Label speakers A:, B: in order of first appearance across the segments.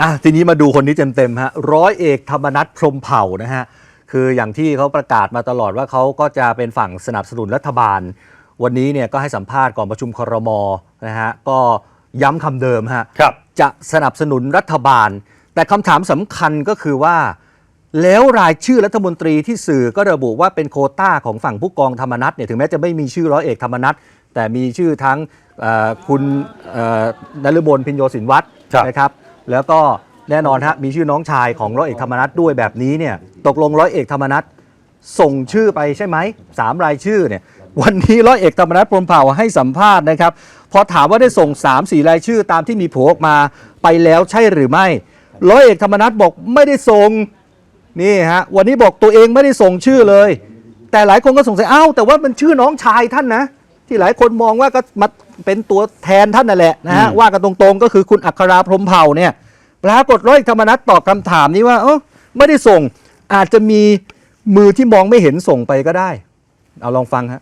A: อะทีนี้มาดูคนนี้เต็มๆฮะร้อยเอกธรรมนัฐพรหมเผ่านะฮะคืออย่างที่เขาประกาศมาตลอดว่าเขาก็จะเป็นฝั่งสนับสนุนรัฐบาล วันนี้เนี่ยก็ให้สัมภาษณ์ก่อนประชุมครมนะฮะก็ย้ำคำเดิมฮะ
B: ครับ
A: จะสนับสนุนรัฐบาล แต่คำถามสำคัญก็คือว่า แล้วรายชื่อรัฐมนตรีที่สื่อก็ระบุว่าเป็นโควต้าของฝั่งผู้กองธรรมนัฐเนี่ยถึงแม้จะไม่มีชื่อร้อยเอกธรรมนัฐแต่มีชื่อทั้งเอ่อคุณเอ่อนฤบลพินโยสินวัตร
B: ครับ
A: นะครับ แล้วก็แน่นอนฮะมีชื่อน้องชายของร้อยเอกธรรมนัฐด้วยแบบนี้เนี่ยตกลงร้อยเอกธรรมนัฐส่งชื่อไปใช่ไหมสามรายชื่อเนี่ยวันนี้ร้อยเอกธรรมนัฐพรมเผ่าให้สัมภาษณ์นะครับพอถามว่าได้ส่ง3 4รายชื่อตามที่มีโผล่ออกมาไปแล้วใช่หรือไม่ร้อยเอกธรรมนัฐบอกไม่ได้ส่งนี่ฮะวันนี้บอกตัวเองไม่ได้ส่งชื่อเลย แต่หลายคนก็สงสัยอ้าวแต่ว่ามันชื่อน้องชายท่านนะ ที่หลายคนมองว่าก็มา เป็นตัวแทนท่านนั่นแหละนะฮะ
B: อืม
A: ว่ากันตรงๆก็คือคุณอัคราพรหมเผ่าเนี่ยปรากฏร้อยเอกธรรมนัฐตอบคำถามนี้ว่าเออไม่ได้ส่งอาจจะมีมือที่มองไม่เห็นส่งไปก็ได้ เอาลองฟังฮะ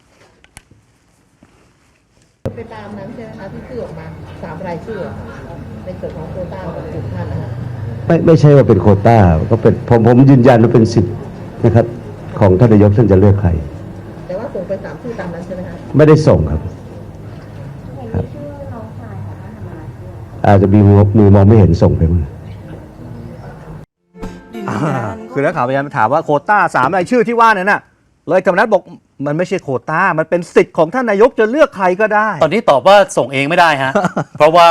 C: ไปตามนั้นใช่ไหมคะที่ชื่อออกมาสามรายชื่ออะในส่วนของโควต้าของกลุ่มท่านนะคะ
D: ไม่ไม่ใช่ว่าเป็นโควต้าก็เป็นผมผมยืนยันว่าเป็นสิทธิ์นะครับ ของท่านนายกท่านจะเลือกใคร
C: แต่ว่าส่งไปสามชื่อตามนั้นใช่ไหมคะ
D: ไม่ได้ส่งครับครับ อาจจะมีมือมือมองไม่เห็นส่งไปมั้ง
A: อ่าคือนักข่าวพยายามถามว่าโควต้าสามรายชื่อที่ว่านั้นน่ะร้อยเอกธรรมนัฐบอกมันไม่ใช่โควต้า มันเป็นสิทธิ์ของท่านนายกจะเลือกใครก็ได้
B: ตอนนี้ตอบว่าส่งเองไม่ได้ฮะ เพราะว่า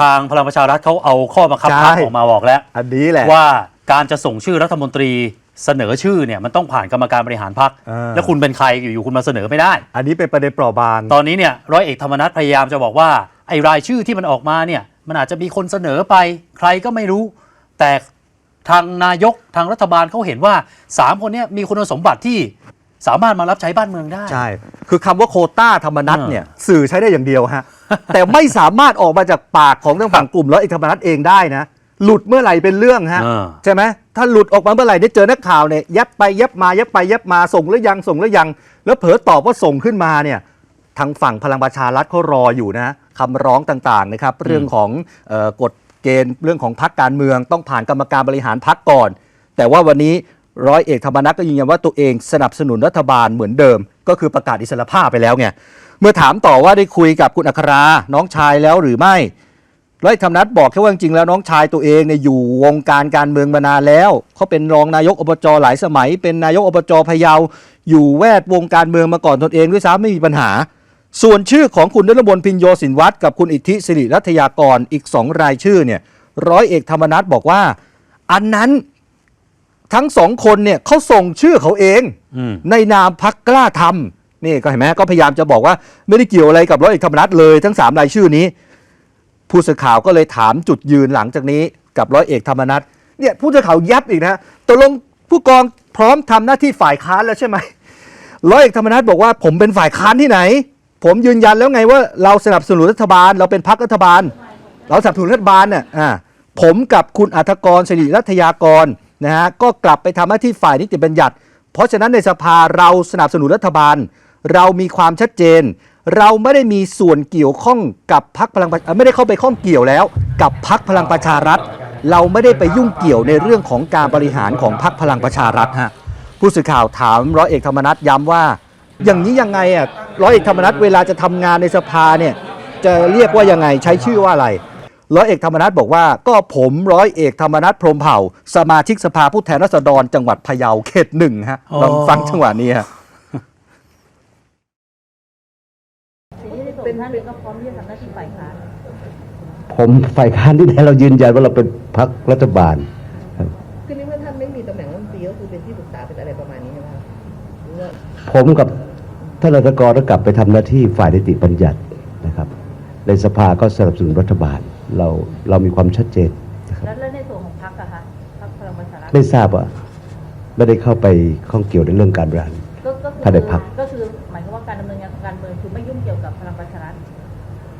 B: ทางพลังประชารัฐเขาเอาข้อบังคับ
A: ใช่
B: พักออกมาบอกแล้ว
A: อันนี้แหละ
B: ว่าการจะส่งชื่อรัฐมนตรีเสนอชื่อเนี่ยมันต้องผ่านกรรมการบริหารพัก
A: อ่า
B: แล้วคุณเป็นใครอยู่ๆคุณมาเสนอไม่ได้
A: อันนี้เป็นประเด็นเปราะบาง
B: ตอนนี้เนี่ยร้อยเอกธรรมนัฐพยายามจะบอกว่าไอ้รายชื่อที่มันออกมาเนี่ย มันอาจจะมีคนเสนอไปใครก็ไม่รู้ แต่ทางนายกทางรัฐบาลเขาเห็นว่าสามคนเนี้มีคุณสมบัติที่สามารถมารับใช้บ้านเมืองได้
A: ใช่ คือคำว่าโควต้าธรรมนัต
B: อ่า
A: เนี่ยสื่อใช้ได้อย่างเดียวฮะ แต่ไม่สามารถออกมาจากปากของทางฝั่งกลุ่มร้อยเอกธรรมนัตเองได้นะ หลุดเมื่อไหร่เป็นเรื่องฮะ
B: อ่า
A: ใช่ไหมถ้าหลุดออกมาเมื่อไหร่ได้เจอนักข่าวเนี่ยยับไปยับมายับไปยับมาส่งหรือยังส่งหรือยัง แล้วเผลอตอบว่าส่งขึ้นมาเนี่ยทางฝั่งพลังประชารัฐเขารออยู่นะ คำร้องต่างๆนะครับเรื่องของเออกฎเกณฑ์เรื่องของพักการเมือง ต้องผ่านกรรมการบริหารพักก่อน แต่ว่าวันนี้ร้อยเอกธรรมนัฐก็ยืนยันว่าตัวเองสนับสนุนรัฐบาลเหมือนเดิม ก็คือประกาศอิสรภาพไปแล้วไงเมื่อถามต่อว่าได้คุยกับคุณอัคราน้องชายแล้วหรือไม่ร้อยเอกธรรมนัฐบอกแค่ว่าจริงๆแล้วน้องชายตัวเองเนี่ยอยู่วงการการเมืองมานานแล้วเขาเป็นรองนายกอบจหลายสมัย เป็นนายกอบจพะเยาอยู่แวดวงการเมืองมาก่อนตนเองด้วยซ้ำไม่มีปัญหา ส่วนชื่อของคุณนรบลพินโยสินวัตรกับคุณอิทธิสิริรัตยากรอีกสองรายชื่อเนี่ยร้อยเอกธรรมนัฐบอกว่า อันนั้นทั้งสองคนเนี่ยเขาส่งชื่อเขาเอง
B: อืม
A: ในนามพักกล้าทำนี่ก็เห็นไหมก็พยายามจะบอกว่าไม่ได้เกี่ยวอะไรกับร้อยเอกธรรมนัฐเลยทั้งสามรายชื่อนี้ ผู้สื่อข่าวก็เลยถามจุดยืนหลังจากนี้กับร้อยเอกธรรมนัฐเนี่ยผู้สื่อข่าวยับอีกนะตกลงผู้กองพร้อมทำหน้าที่ฝ่ายค้านแล้วใช่ไหมร้อยเอกธรรมนัฐบอกว่าผมเป็นฝ่ายค้านที่ไหน ผมยืนยันแล้วไงว่าเราสนับสนุนรัฐบาล เราเป็นพรรครัฐบาล เราสนับสนุนรัฐบาลเนี่ยอ่าผมกับคุณอัธกรสิริรัตยากรนะฮะก็กลับไปทำหน้าที่ฝ่ายนิติบัญญัติ เพราะฉะนั้นในสภาเราสนับสนุนรัฐบาล เรามีความชัดเจน เราไม่ได้มีส่วนเกี่ยวข้องกับพักพลังไม่ได้เข้าไปข้องเกี่ยวแล้ว กับพักพลังประชารัฐ เราไม่ได้ไปยุ่งเกี่ยวในเรื่องของการบริหารของพักพลังประชารัฐฮะผู้สื่อข่าวถามร้อยเอกธรรมนัฐย้ำว่า อย่างนี้ยังไงอะ ร้อยเอกธรรมนัฐเวลาจะทำงานในสภาเนี่ยจะเรียกว่ายังไงใช้ชื่อว่าอะไรร้อยเอกธรรมนัฐบอกว่าก็ผมร้อยเอกธรรมนัฐพรหมเผ่า สมาชิกสภาผู้แทนราษฎรจังหวัดพะเยาเขตหนึ่งฮะลองฟังจังหวะนี้ฮะ
C: เป็นท่านเองก็พร้อมที่จะทำหน้าที่ฝ่ายค้าน
D: ผมฝ่ายค้านที่ไหนเรายืนยันว่าเราเป็นพรรครัฐบาลครับ
C: คือนี่ว่าท่านไม่มีตำแหน่งรัฐมนตรีก็คือเป็นที่ปรึกษาเป็นอะไรประมาณนี้ใช่ไหมคะหรือว่า
D: ผมกับ ท่านรัฐกรก็กลับไปทำหน้าที่ฝ่ายนิติบัญญัตินะครับ ในสภาก็สนับสนุนรัฐบาลเราเรามีความชัดเจนนะครับ
E: แล้วในส่วนของพรรคอะคะพรรคพลังประชารัฐ
D: ไม่ทราบว่าไม่ได้เข้าไปข้องเกี่ยวในเรื่องการบริหาร
E: ก็ก็คือ
D: ภายในพรรค
E: ก็คือหมายความว่าการดำเนินงานของการเมืองคือไม่ยุ่งเกี่ยวกับพลังประชารัฐ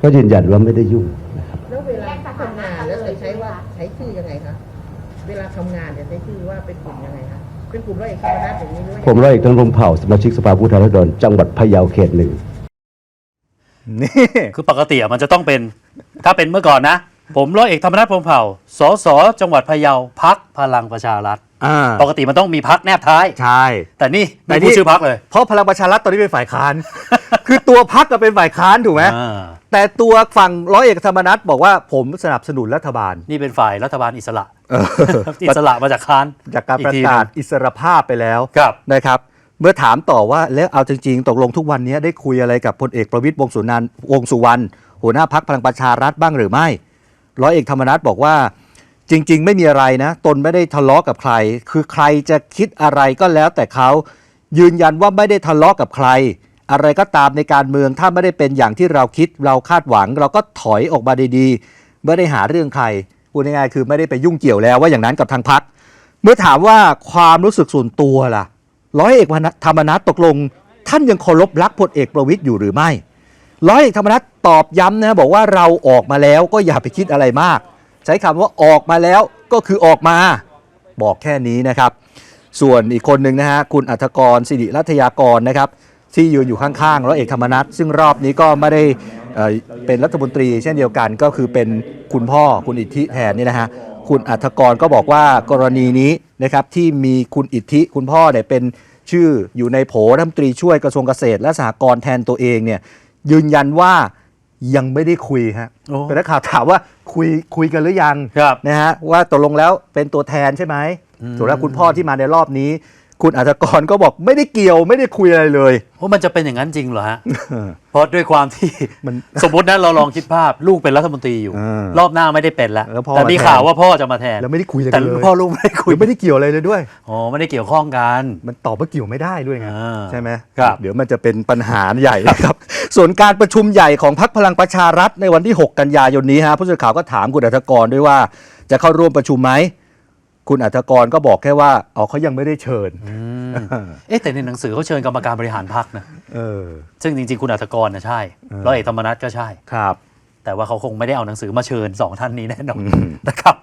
D: ก็ยืนยันว่าไม่ได้ยุ่งนะครับ
C: แล้วเวลาทำงานแล้วจะใช้ว่าใช้ชื่อยังไงคะเวลาทำงานจะใช้ชื่อว่าเป็นกลุ่มยังไงคะ เป็นกลุ่มร้อยเอกธรรมนัฐอย่างนี้หรือว่า
D: ผมร้อยเอกธนพลเผ่าสมาชิกสภาผู้แทนราษฎรจังหวัดพะเยาเขตหนึ่ง
A: นี่
B: คือปกติอะมันจะต้องเป็น ถ้าเป็นเมื่อก่อนนะ ผมร้อยเอกธรรมนัฐพรหมเผ่า สสจังหวัดพะเยาพักพลังประชารัฐ
A: อ่า
B: ปกติมันต้องมีพักแนบท้าย
A: ใช่
B: แต่นี่
A: แต่
B: ไม่
A: นี่
B: พูดชื่อพักเลย
A: เพราะพลังประชารัฐตอนนี้เป็นฝ่ายค้าน คือตัวพักก็เป็นฝ่ายค้านถูกไหม
B: อ่า
A: แต่ตัวฝั่งร้อยเอกธรรมนัฐบอกว่าผมสนับสนุนรัฐบาล
B: นี่เป็นฝ่ายรัฐบาลอิสระ
A: เออ
B: อิสระมาจากค้าน
A: จากการ
B: อี
A: ประ
B: ที
A: กาศ
B: หนึ่ง
A: อิสรภาพไปแล้ว
B: ครับ
A: นะครับ เมื่อถามต่อว่าแล้วเอาจริง ๆ ตกลงทุกวันนี้ได้คุยอะไรกับพลเอกประวิตยวงษ์สุนันท์วงษ์สุวรรณหัวหน้าพักพลังประชารัฐบ้างหรือไม่ ร้อยเอกธรรมนัฐบอกว่า จริง ๆ ไม่มีอะไรนะ ตนไม่ได้ทะเลาะกับใคร คือใครจะคิดอะไรก็แล้วแต่เขา ยืนยันว่าไม่ได้ทะเลาะกับใคร อะไรก็ตามในการเมืองถ้าไม่ได้เป็นอย่างที่เราคิด เราคาดหวัง เราก็ถอยออกมาดีๆ ไม่ได้หาเรื่องใครพูดง่ายๆคือไม่ได้ไปยุ่งเกี่ยวแล้วว่าอย่างนั้นกับทางพักเมื่อถามว่าความรู้สึกส่วนตัวล่ะ ร้อยเอกธรรมนัฐตกลง ท่านยังเคารพรักพลเอกประวิตยอยู่หรือไม่ ร้อยเอกธรรมนัฐตอบย้ำนะบอกว่าเราออกมาแล้วก็อย่าไปคิดอะไรมาก ใช้คำว่าออกมาแล้วก็คือออกมาบอกแค่นี้นะครับ ส่วนอีกคนหนึ่งนะฮะคุณอัธกรสิริรัตยากรนะครับ ที่ยืนอยู่ข้างๆร้อยเอกธรรมนัฐซึ่งรอบนี้ก็ไม่ได้เเป็นรัฐมนตรี เช่นเดียวกันก็คือเป็นคุณพ่อคุณอิทธิแทนนี่นะฮะคุณอัธกรก็บอกว่ากรณีนี้นะครับที่มีคุณอิทธิคุณพ่อเนี่ยเป็นชื่ออยู่ในโผรัฐมนตรีช่วยกระทรวงเกษตร และสหกรณ์แทนตัวเองเนี่ยยืนยันว่า ยังไม่ได้คุยฮะ
B: โอ้
A: เป็นนักข่าวถามว่าคุยคุยกันหรือยัง
B: ครับ
A: นะฮะว่าตกลงแล้วเป็นตัวแทนใช่ไหม
B: อืม
A: ส่วนแล้วคุณพ่อที่มาในรอบนี้ คุณอัธกรก็บอกไม่ได้เกี่ยวไม่ได้คุยอะไรเลย
B: ว่ามันจะเป็นอย่างนั้นจริงเหรอฮะเพราะด้วยความที่
A: มัน
B: สมมตินะเราลองคิดภาพลูกเป็นรัฐมนตรีอยู่
A: เออ
B: รอบหน้าไม่ได้เป็นแล้ว
A: แล้วพ่อ
B: แต่มี
A: มาแทน
B: ข่าวว่าพ่อจะมาแทน
A: แล้วไม่ได้คุยอะไร
B: แต่
A: กันเลย
B: พ่อลูกไม่ได้คุ
A: คุ
B: ย
A: ยไม่ได้เกี่ยวอะไรเลยด้วย
B: อ๋อไม่ได้เกี่ยวข้องกัน
A: มันตอบว่าเกี่ยวไม่ได้ด้วยไง
B: อ่า
A: ใช่ไหม
B: ครับ
A: เดี๋ยวมันจะเป็นปัญหาใหญ่นะครับ ส่วนการประชุมใหญ่ของพรรคพลังประชารัฐในวันที่ 6 กันยายนนี้ฮะผู้สื่อข่าวก็ถามคุณอัธกรด้วยว่า จะเข้าร่วมประชุมไหม คุณอัธกรก็บอกแค่ว่าอ๋อเขายังไม่ได้เชิญ
B: อืมเอ๊ะแต่ในหนังสือเขาเชิญกรรมการบริหารพรรคนะ
A: เออ
B: ซึ่งจริงๆ คุณอัตกรนะใช่
A: เออ
B: ร้อยเอกธรรมนัฐก็ใช่
A: ครับ
B: แต่ว่าเขาคงไม่ได้เอาหนังสือมาเชิญสองท่านนี้แน่นอน
A: อืม
B: นะครับ